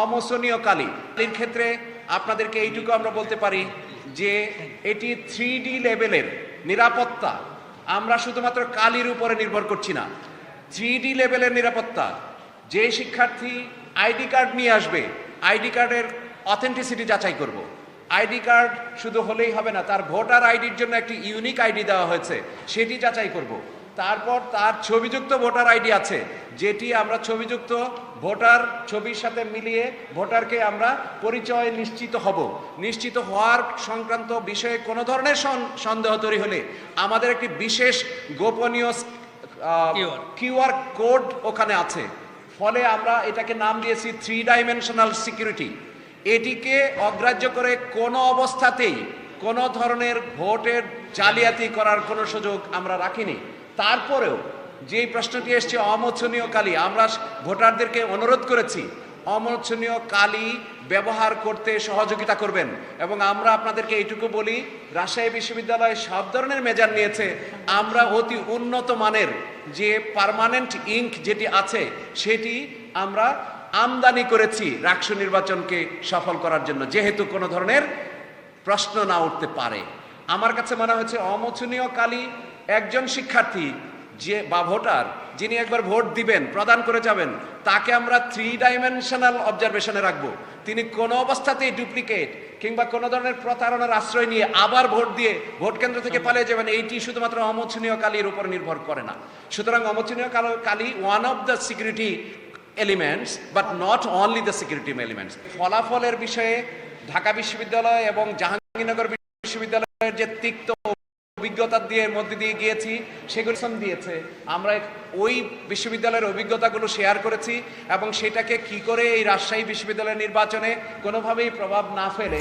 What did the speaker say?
অমোচনীয় কালি। কালির ক্ষেত্রে আপনাদেরকে এইটুকু আমরা বলতে পারি যে এটি থ্রি ডি লেভেলের নিরাপত্তা। আমরা শুধুমাত্র কালির উপরে নির্ভর করছি না। থ্রি ডি লেভেলের নিরাপত্তা। যে শিক্ষার্থী আইডি কার্ড নিয়ে আসবে, আইডি কার্ডের অথেন্টিসিটি যাচাই করব। আইডি কার্ড শুধু হলেই হবে না, তার ভোটার আইডির জন্য একটি ইউনিক আইডি দেওয়া হয়েছে, সেটি যাচাই করব। তারপর তার ছবিযুক্ত ভোটার আইডি আছে। যেটি আমরা ছবিযুক্ত ভোটার ছবির সাথে মিলিয়ে ভোটারকে আমরা পরিচয় নিশ্চিত হব। নিশ্চিত হওয়ার সংক্রান্ত বিষয়ে কোনো ধরনের সন- সন্দেহ তৈরি হলে আমাদের একটি বিশেষ গোপনীয় কিউআর কোড ওখানে আছে। ফলে আমরা এটাকে নাম দিয়েছি থ্রি ডাইমেনশনাল সিকিউরিটি এটিকে অগ্রাহ্য করে কোনো অবস্থাতেই কোনো ধরনের ভোটের জালিয়াতি করার কোনো সুযোগ আমরা রাখিনি। তারপরেও যে প্রশ্নটি এসছে, অমোচনীয় কালি, আমরা ভোটারদেরকে অনুরোধ করেছি, অমোচনীয় কালি ব্যবহার করতে সহযোগিতা করবেন। এবং আমরা আপনাদেরকে এইটুকু বলি, রাজশাহী বিশ্ববিদ্যালয় সব ধরনের মেজার নিয়েছে, আমরা অতি উন্নত মানের যে পার্মানেন্ট ইঙ্ক যেটি আছে, সেটি আমরা আমদানি করেছি রাষ্ট্র নির্বাচনকে সফল করার জন্য, যেহেতু কোনো ধরনের প্রশ্ন না উঠতে পারে। আমার কাছে মনে হচ্ছে অমোচনীয় কালি একজন শিক্ষার্থী যে বা ভোটার যিনি একবার ভোট দিবেন প্রদান করে যাবেন তাকে আমরা থ্রি ডাইমেনশনাল অবজারভেশনে রাখব। তিনি কোনো অবস্থাতেই ডুপ্লিকেট কিংবা কোনো ধরনের প্রতারণার আশ্রয় নিয়ে আবার ভোট দিয়ে ভোট কেন্দ্র থেকে পালিয়ে যাবেন এইটি শুধুমাত্র অমোচনীয় কালির উপর নির্ভর করে না। সুতরাং অমোচনীয় কাল- কালি one of the security elements but not only the security elements ফলাফলের বিষয়ে ঢাকা বিশ্ববিদ্যালয় এবং জাহাঙ্গীরনগর বিশ্ববিদ্যালয়ের যে তিক্ত অভিজ্ঞতা দিয়ে মধ্যে দিয়ে গিয়েছি সেগুলো দিয়েছে। আমরা ওই বিশ্ববিদ্যালয়ের অভিজ্ঞতাগুলো শেয়ার করেছি এবং সেটাকে কি করে এই রাজশাহী বিশ্ববিদ্যালয়ের নির্বাচনে কোনোভাবেই প্রভাব না ফেলে